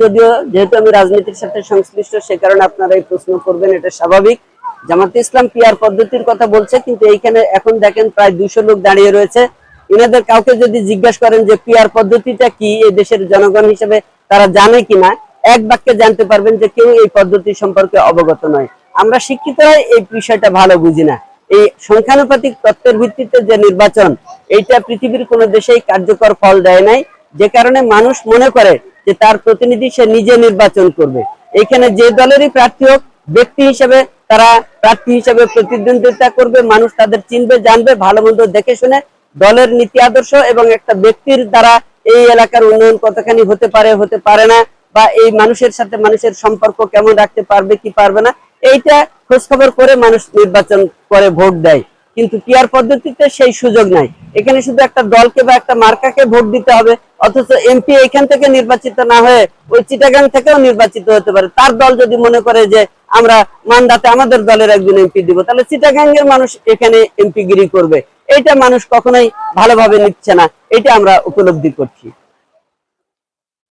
যদিও যেহেতু আমি রাজনীতির সাথে সংশ্লিষ্ট, সে কারণে আপনারা এই প্রশ্ন করবেন, এটা স্বাভাবিক। জামাতে ইসলাম পিয়ার পদ্ধতির কথা বলছে, কিন্তু এইখানে এখন দেখেন প্রায় দুইশো লোক দাঁড়িয়ে রয়েছে। এনাদের কাউকে যদি করেন যে পিয়ার পদ্ধতিটা কি এই দেশের জনগণ হিসেবে তারা জানে কিনা, এক বাক্যে জানতে পারবেন যে কেউ এই পদ্ধতি সম্পর্কে অবগত নয়। আমরা শিক্ষিতরা এই বিষয়টা ভালো বুঝি না। এই সংখ্যানুপাতিক তত্ত্বের ভিত্তিতে যে নির্বাচন, এইটা পৃথিবীর কোনো দেশেই কার্যকর ফল দেয় নাই। যে কারণে মানুষ মনে করে যে তার প্রতিনিধি সে নিজে নির্বাচন করবে। এখানে যে দলেরই প্রার্থী হোক, ব্যক্তি হিসেবে তারা প্রার্থী হিসেবে প্রতিদ্বন্দ্বিতা করবে, মানুষ তাদের চিনবে, জানবে, ভালো মন্দ দেখে শুনে দলের নীতি আদর্শ এবং একটা ব্যক্তির দ্বারা এই এলাকার উন্নয়ন কতখানি হতে পারে হতে পারে না, বা এই মানুষের সাথে মানুষের সম্পর্ক কেমন রাখতে পারবে, কি পারবে না, এইটা খোঁজখবর করে মানুষ নির্বাচন করে ভোট দেয়। কিন্তু পিয়ার পদ্ধতিতে সেই সুযোগ নাই। এখানে শুধু একটা দলকে বা একটা মার্কাকে ভোট দিতে হবে, অথচ এমপি এখান থেকে নির্বাচিত না হয়ে ওই চিটাগাং থেকেও নির্বাচিত হতে পারে। তার দল যদি মনে করে যে আমরা মান্দাতে আমাদের দলের একজন এমপি দিব, তাহলে চিটাগাং এর মানুষ এখানে এমপি গিরি করবে। এটা মানুষ কখনোই ভালোভাবে নিচ্ছে না এটা আমরা উপলব্ধি করছি।